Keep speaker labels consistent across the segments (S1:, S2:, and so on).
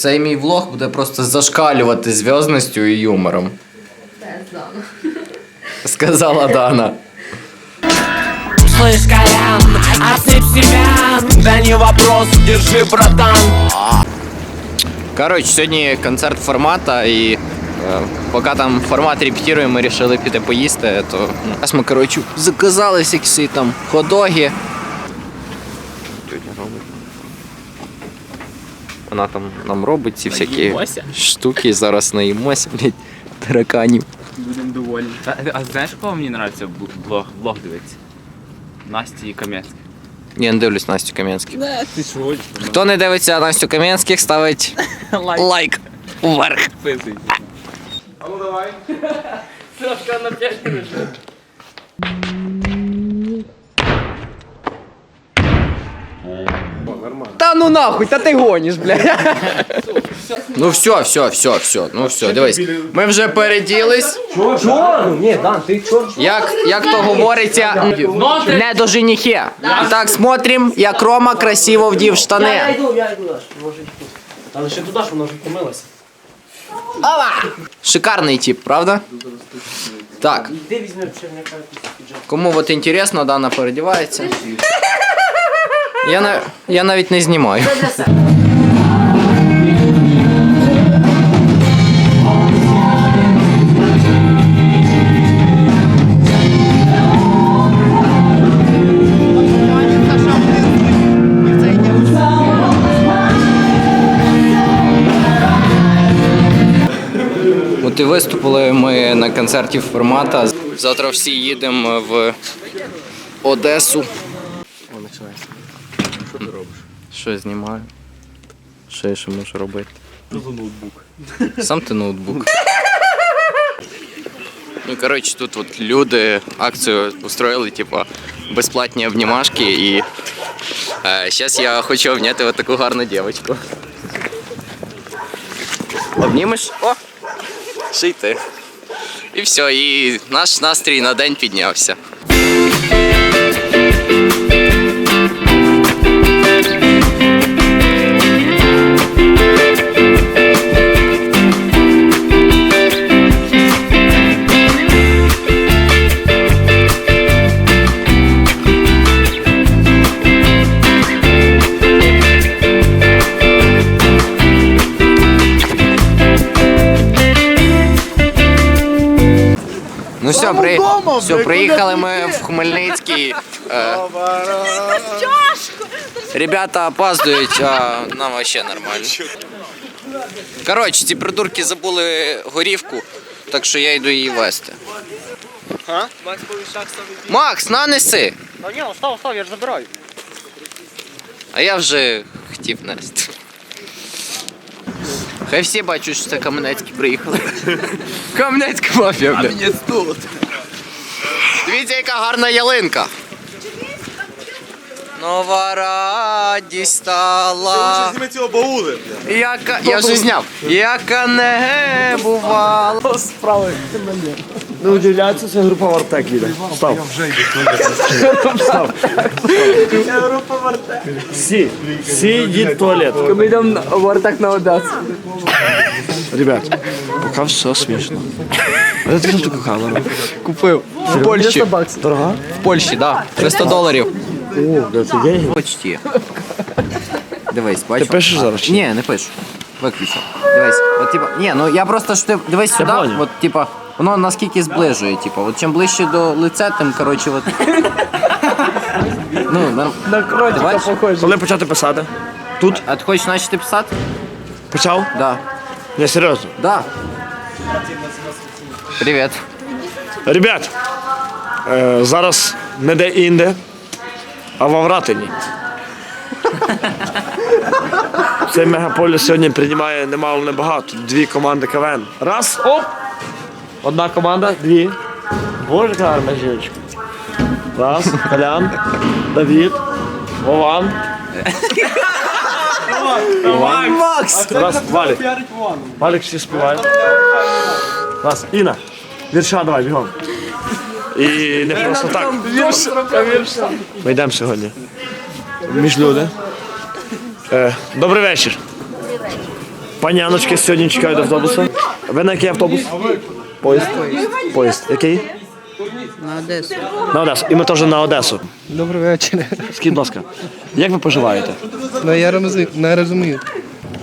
S1: Цей мій влог буде просто зашкалювати зв'язністю і юмором. Сказала Дана.
S2: Слышь, Колян, отсыпь себя Да не вопрос, держи, братан
S1: Коротше, сьогодні концерт формата і е, поки там формат репетируємо, ми вирішили піти поїсти, то ну, зараз ми, коротше, заказали всякі там ходоги. Вона там нам робить ці всякі
S3: Наїмося?
S1: штуки, зараз наїмося, блядь, тараканів.
S3: Будемо довольні. А, а знаєш, кого мені подобається блог, блог дивитися? Насті Кам'янських.
S1: Я не дивлюсь Настю Кам'янських.
S3: Не, ти що?
S1: Хто не дивиться Настю Кам'янських, ставить
S3: Лайк.
S1: лайк вверх.
S3: А ну давай. Трошка на 5 минут.
S1: Та ну нахуй, та ти гониш, блядь. Ну все, все, все, все. Ну все, дивись. Ми вже переділись.
S4: Чорно? Ні, Дан, ти чорно.
S1: Як, як то говориться, не до женихи. Так, смотрим, як Рома красиво вдів
S4: Я
S1: штани.
S4: йду, я йду, Даш, ще туди ж вона вже втомилася.
S1: Шикарний тип, правда? Так,
S4: Іди візьми черняка якийсь піджак.
S1: кому от інтересно, Дана передівається. Я, на, я навіть не знімаю. От і виступили ми на концерті формата. Завтра всі їдемо в Одесу.
S3: Що ти робиш?
S1: Що я знімаю? Що я ще можу робити?
S3: Просто ноутбук.
S1: Сам ти ноутбук. Ну, коротше, тут от люди акцію устроїли, типу, безплатні обнімашки і е, зараз я хочу обняти от таку гарну дівчинку. Обнімеш? О! Ще й ти. І все, і наш настрій на день піднявся. Все, при... все, приїхали ми в Хмельницький. Е... Ребята опаздують, а нам вообще нормально. Коротше, ці придурки забули горівку, так що я йду її вести.
S4: Макс
S1: Макс, нанеси!
S4: Та ні, остав, остав, я ж забираю.
S1: А я вже хотів нести. Хай всі бачать, що це Кам'янецькі приїхали. Кам'янецька мафія, бля.
S3: Мені тут.
S1: Яка гарна ялинка. Нова радість стала.
S5: Зніми ці обаули.
S1: Яка... Я вже зняв. Яка не бувала.
S4: Справи. Не удивляться, це група Вартек їде. Став. Став. Група Вартек. Всі. Всі йдіть в туалет.
S3: Ми йдемо в Артак на Одесу.
S4: Ребят, поки все смішно. А ти тут таку камеру?
S1: Купив. В Польщі.
S4: Дорога?
S1: В Польщі, да. 300 доларів.
S4: О, де це є?
S1: Почти. Дивись, бачиш.
S4: Ти пишеш зараз чи ні?
S1: Ні, не пишу. Виключив. Дивись. От, типа, ні, ну я просто ж ти дивись сюди,
S4: поняв.
S1: от типа, воно наскільки зближує, типа, от чим ближче до лиця, тим коротше, от. ну, норм...
S3: На кротика похоже.
S4: Коли почати писати? Тут?
S1: А ти хочеш почати писати?
S4: Почав?
S1: Да.
S4: Не, серйозно.
S1: Да. Привіт.
S4: Ребят, е, зараз не де інде, а в Авратині. Цей мегаполіс сьогодні приймає немало небагато. Дві команди КВН. Раз, оп! Одна команда, дві. Боже, гарна жіночка. Раз, Колян, Давід, Вован. Іван.
S1: Макс!
S4: Раз, Валік. Валік всі співає. Раз, Інна. Вірша давай, бігом. І не просто так. Ми йдемо сьогодні. Між люди. Е, добрий вечір. Паняночки сьогодні чекають автобуса. Ви на який автобус? Поїзд. Поїзд. Який?
S5: На Одесу.
S4: На Одесу. І ми теж на Одесу.
S5: Добрий вечір.
S4: Скажіть, будь ласка, як ви поживаєте?
S5: Ну я розумію, не розумію.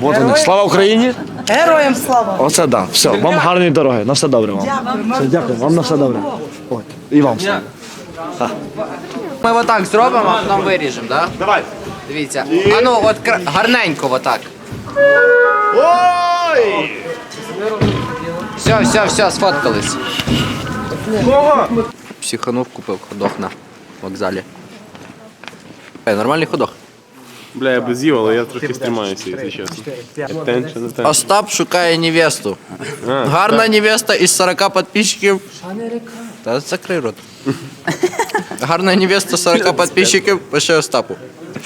S4: От вони. Слава Україні!
S6: Героям слава!
S4: Оце да. Все, вам гарної дороги. На все добре вам. Все, дякую, вам на все добре. От. І вам все.
S1: Ми отак зробимо, а потім виріжемо, так?
S4: Давай.
S1: Дивіться. А ну, от кра- гарненько отак.
S4: Ой!
S1: Все, все, все, сфоткались. Психанув, купив ходох на вокзалі. Е, нормальний ходох.
S7: Бля, я би з'їв, але я трохи стримаюся, якщо чесно. Attention, attention.
S1: Остап шукає невесту. Гарна невеста із 40 підписчиків. Та закрий рот. Гарна невеста 40 підписчиків, пиши Остапу.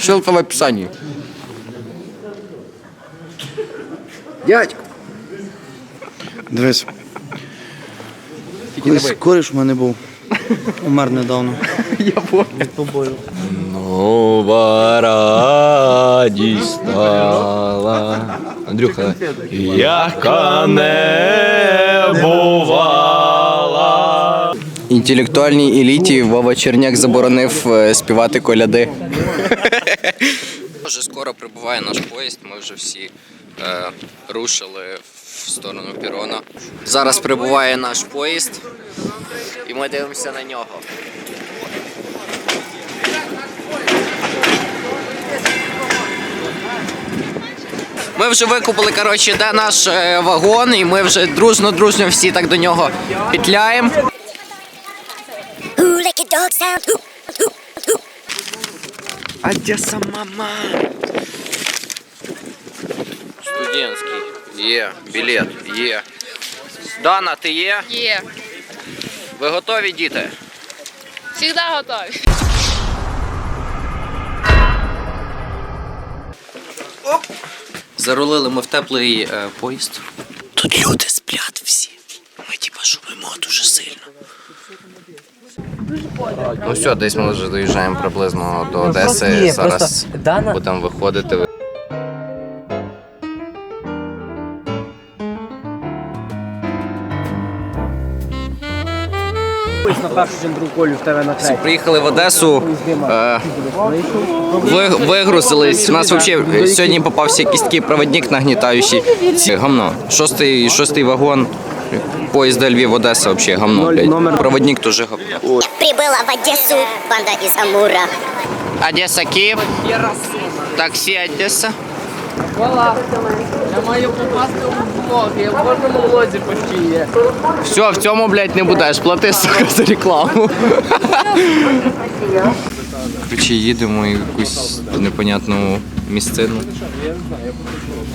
S1: Ссылка в описанні. Дядько.
S8: Дивись. Колись кореш у мене був. Умер недавно. Від побою.
S1: Нова радість стала. Андрюха. Яка не бувала. Інтелектуальній еліті Вова Черняк заборонив е, співати коляди. Вже скоро прибуває наш поїзд. Ми вже всі е, рушили в сторону Пірона. Зараз прибуває наш поїзд, і ми дивимося на нього. Ми вже викупили, коротше, де наш е, вагон, і ми вже дружно-дружно всі так до нього петляємо. Одеса, мама. Студентський. Є. Білет. Є. Дана, ти є?
S9: Є.
S1: Ви готові, діти?
S9: Всегда готові.
S1: Зарулили ми в теплий е, поїзд. Тут люди сплять всі. Ми типа шумимо дуже сильно. Ну все, десь ми вже доїжджаємо приблизно до Одеси. Зараз будемо виходити.
S5: На першу чи другу колю в тебе на
S1: Всі приїхали в Одесу, е, ви- вигрузились. У нас взагалі сьогодні попався якийсь такий проводник нагнітаючий. Ці, Гамно. Шостий, шостий вагон. Поїзда Львів Одеса взагалі гамно. Блядь. Проводник теж гамно.
S10: Прибыла в Одессу банда из Амура.
S1: Одеса, Київ. Таксі Одеса.
S9: Я маю попасти у блог, я в кожному влозі почти є.
S1: Все, в цьому, блядь, не будеш. Плати сука за рекламу. Короче, їдемо в якусь непонятну місцину.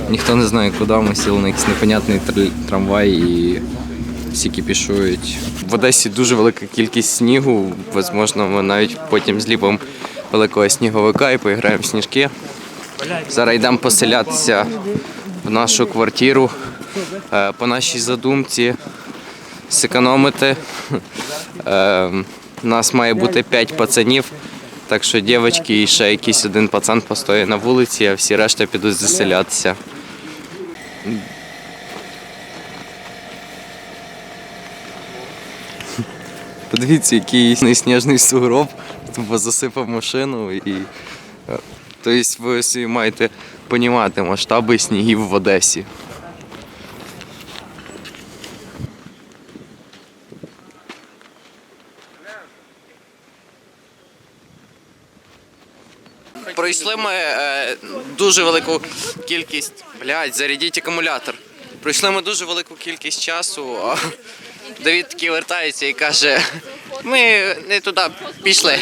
S1: Ніхто не знає, куди ми сіли на якийсь непонятний тр- трамвай і всі кіпішують. В Одесі дуже велика кількість снігу. Возможно, ми навіть потім зліпимо великого сніговика і поіграємо в сніжки. Зараз йдемо поселятися в нашу квартиру. Е, По нашій задумці зекономити. Е, Нас має бути 5 пацанів. Так що дівчатки і ще якийсь один пацан постоїть на вулиці, а всі решта підуть заселятися. Подивіться, який сніжний сугроб, засипав машину і. Тобто ви маєте понімати масштаби снігів в Одесі. Пройшли ми е, дуже велику кількість. Блядь, зарядіть акумулятор. Пройшли ми дуже велику кількість часу. А Давід таки вертається і каже: ми не туди пішли,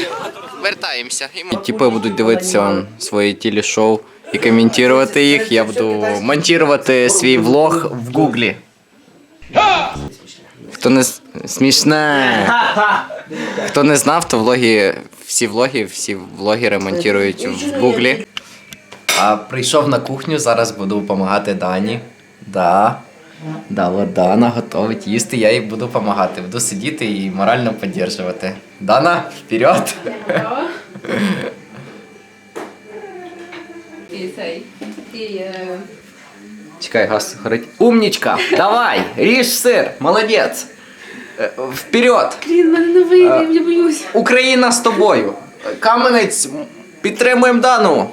S1: вертаємося. І ми... Типи будуть дивитися он, свої телешоу і коментувати їх. Я буду монтувати свій влог в Гуглі. Хто не смішне. Хто не знав, то влоги, всі влоги, всі влогери монтують в Гуглі. А прийшов на кухню, зараз буду допомагати Дані. Да. Да, от Дана готовить їсти, я їй буду допомагати. Буду сидіти і морально підтримувати. Дана, вперед!
S9: Цей. І
S1: Чекай, газ горить. Умнічка! Давай! Ріж сир! Молодець! Е, Вперед!
S9: Блін, мене не вийде, я боюсь.
S1: Україна з тобою! Каменець, підтримуємо Дану!